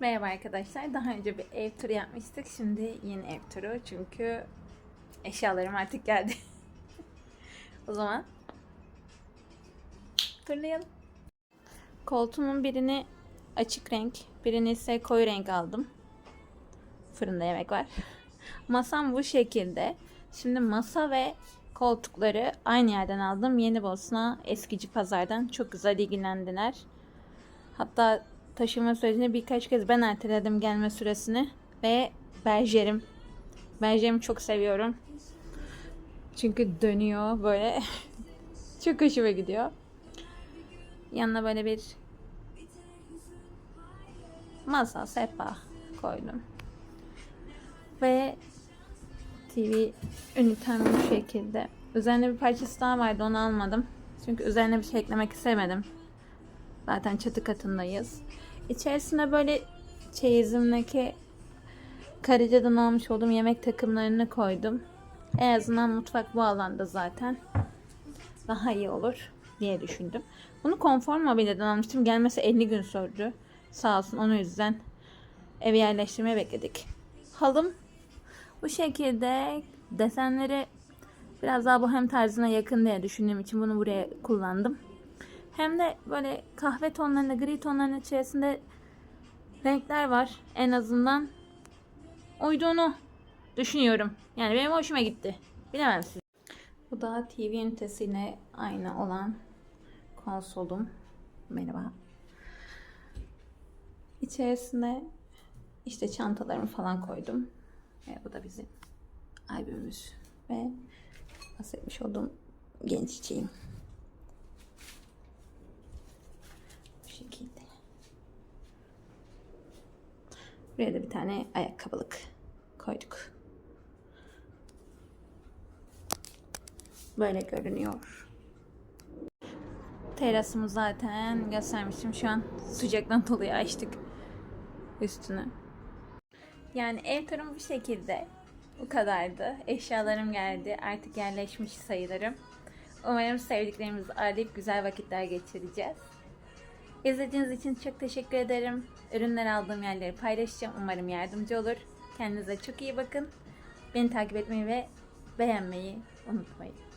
Merhaba arkadaşlar. Daha önce bir ev turu yapmıştık. Şimdi yeni ev turu. Çünkü eşyalarım artık geldi. o zaman turlayalım. Koltuğumun birini açık renk, birini ise koyu renk aldım. Fırında yemek var. Masam bu şekilde. Şimdi masa ve koltukları aynı yerden aldım. Yeni Bosna eskici pazardan. Çok güzel ilgilendiler. Hatta taşıma sürecinde birkaç kez ben erteledim gelme süresini. Ve berjerim. Berjerimi çok seviyorum. Çünkü dönüyor böyle. çok hoşuma gidiyor. Yanına böyle bir masa, sehpa koydum. Ve TV ünitem bu şekilde. Üzerine bir parçası daha vardı onu almadım. Çünkü üzerine bir şey eklemek istemedim. Zaten çatı katındayız. İçerisine böyle çeyizimdeki Karaca'dan almış olduğum yemek takımlarını koydum. En azından mutfak bu alanda zaten. Daha iyi olur diye düşündüm. Bunu konfor mobilyadan almıştım. Gelmesi 50 gün sürdü. Sağ olsun onun yüzden evi yerleştirmeye bekledik. Halım bu şekilde desenleri biraz daha bohem tarzına yakın diye düşündüğüm için bunu buraya kullandım. Hem de böyle kahve tonlarında, gri tonlarının içerisinde renkler var. En azından uyduğunu düşünüyorum. Yani benim hoşuma gitti. Bilemem siz. Bu da TV ünitesiyle aynı olan konsolum. Merhaba. İçerisine işte çantalarımı falan koydum. Ve bu da bizim albümümüz. Ve bahsetmiş olduğum genç çiçeğim. Şekilde. Buraya da bir tane ayakkabılık koyduk. Böyle görünüyor. Terasımı zaten göstermiştim. Şu an sıcaktan dolayı açtık üstünü. Yani ev turum bu şekilde. Bu kadardı. Eşyalarım geldi. Artık yerleşmiş sayılırım. Umarım sevdiklerimizi arayıp güzel vakitler geçireceğiz. İzlediğiniz için çok teşekkür ederim. Ürünler aldığım yerleri paylaşacağım. Umarım yardımcı olur. Kendinize çok iyi bakın. Beni takip etmeyi ve beğenmeyi unutmayın.